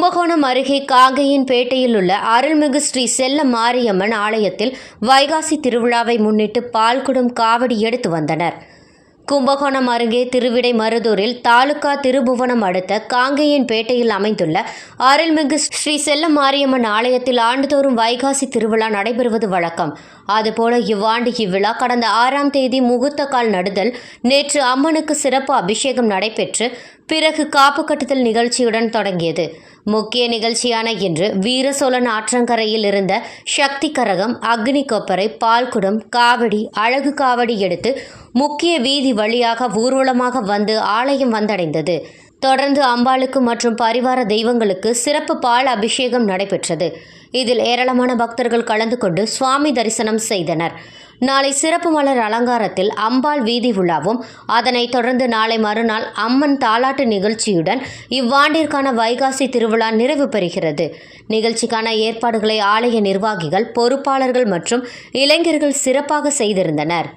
கும்பகோணம் அருகே காங்கேயன் பேட்டையில் உள்ள அருள்மிகு ஸ்ரீ செல்ல மாரியம்மன் ஆலயத்தில் வைகாசி திருவிழாவை முன்னிட்டு பால்குடம் காவடி எடுத்து வந்தனர். கும்பகோணம் அருகே திருவிடை மருதூரில் தாலுகா திருபுவனம் அடுத்த காங்கேயன் பேட்டையில் அமைந்துள்ள அருள்மிகு ஸ்ரீ செல்ல மாரியம்மன் ஆலயத்தில் ஆண்டுதோறும் வைகாசி திருவிழா நடைபெறுவது வழக்கம். அதுபோல இவ்வாண்டு இவ்விழா கடந்த ஆறாம் தேதி முகூர்த்த கால் நடுதல் நேற்று அம்மனுக்கு சிறப்பு அபிஷேகம் நடைபெற்று பிறகு காப்பு கட்டுதல் நிகழ்ச்சியுடன் தொடங்கியது. முக்கிய நிகழ்ச்சியான இன்று வீரசோழன் ஆற்றங்கரையில் இருந்த சக்தி கரகம் அக்னி கொப்பரை பால்குடம் காவடி அழகு காவடி எடுத்து முக்கிய வீதி வழியாக ஊர்வலமாக வந்து ஆலயம் வந்தடைந்தது. தொடர்ந்து அம்பாளுக்கு மற்றும் பரிவார தெய்வங்களுக்கு சிறப்பு பால் அபிஷேகம் நடைபெற்றது. இதில் ஏராளமான பக்தர்கள் கலந்து கொண்டு சுவாமி தரிசனம் செய்தனர். நாளை சிறப்பு மலர் அலங்காரத்தில் அம்பாள் வீதி உலாவும் அதனைத் தொடர்ந்து நாளை மறுநாள் அம்மன் தாலாட்டு நிகழ்ச்சியுடன் இவ்வாண்டிற்கான வைகாசி திருவிழா நிறைவு பெறுகிறது. நிகழ்ச்சிக்கான ஏற்பாடுகளை ஆலய நிர்வாகிகள் பொறுப்பாளர்கள் மற்றும் இளைஞர்கள் சிறப்பாக செய்திருந்தனர்.